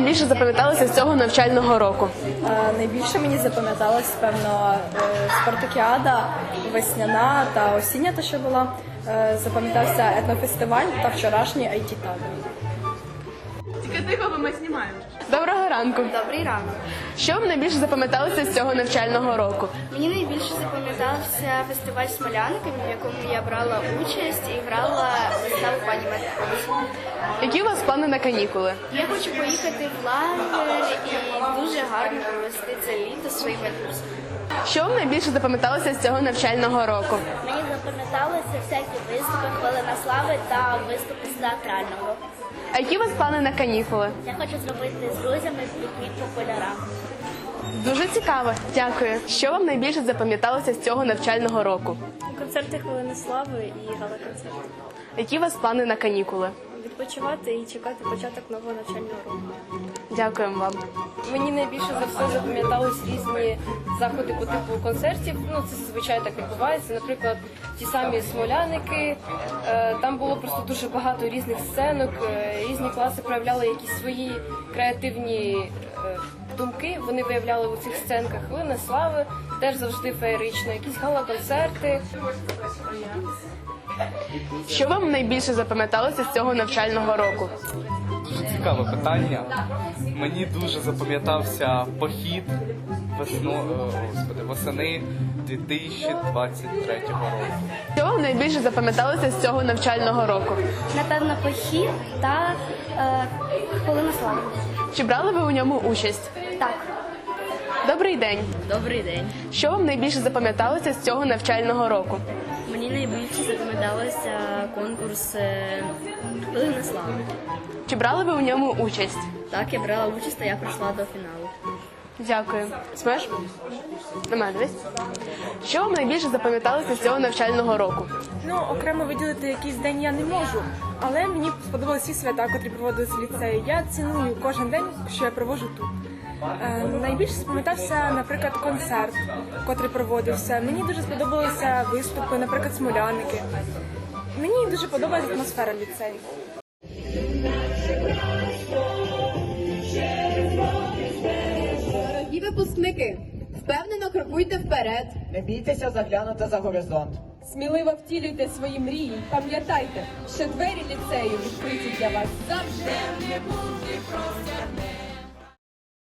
найбільше запам'яталося з цього навчального року? Е, Найбільше мені запам'яталось, певно, е, спартакіада, весняна та осіння, та що була. Е, Запам'ятався етнофестиваль та вчорашній it табір Тільки тихо, бо ми знімаємо. Доброго ранку. Добрий ранок. Що вам найбільше запам'яталося з цього навчального року? Мені найбільше запам'ятався фестиваль Смолянки, в якому я брала участь і грала пані Меткова. Які у вас плани на канікули? Я хочу поїхати в лагер і дуже гарно провести це літо своїми друзями. Що вам найбільше запам'яталося з цього навчального року? Мені запам'яталися всякі виступи, хвилина слави та виступи з театрального. А які у вас плани на канікули? Я хочу зробити з друзями пікнік по полярах. Дуже цікаво, дякую. Що вам найбільше запам'яталося з цього навчального року? Концерти хвилини слави і гала-концерти. Які у вас плани на канікули? Відпочивати і чекати початок нового навчального року. Дякуємо вам. Мені найбільше за все запам'ятались різні заходи по типу концертів. Ну це зазвичай так відбувається. Наприклад, ті самі смоляники. Е, Там було просто дуже багато різних сценок. е, Різні класи проявляли якісь свої креативні е, думки. Вони виявляли у цих сценках хвилина слави, теж завжди феєрично. Якісь гала-концерти. Що вам найбільше запам'яталося з цього навчального року? Цікаве питання. Мені дуже запам'ятався похід весно, е, господи, восени 2023 року. Що найбільше запам'яталося з цього навчального року? Напевно, похід та е, хвилина слави. Чи брали ви у ньому участь? Так. Добрий день. Добрий день. Що вам найбільше запам'яталося з цього навчального року? Мені найбільше запам'яталося конкурс Хвилина слави. Чи брали ви у ньому участь? Так, я брала участь, та я прийшла до фіналу. Дякую. Смеш? На мене дивись. Що вам найбільше запам'яталося з цього навчального року? Ну, окремо виділити якийсь день я не можу, але мені сподобалися всі свята, котрі проводилися в ліцеї. Я ціную кожен день, що я проводжу тут. Е, найбільше спам'ятався, наприклад, концерт, котрий проводився. Мені дуже сподобалися виступи, наприклад, смоляники. Мені дуже подобається атмосфера ліцею. Дорогі випускники, впевнено крокуйте вперед. Не бійтеся заглянути за горизонт. Сміливо втілюйте свої мрії. Пам'ятайте, що двері ліцею відкриті для вас завжди. Не буде простір,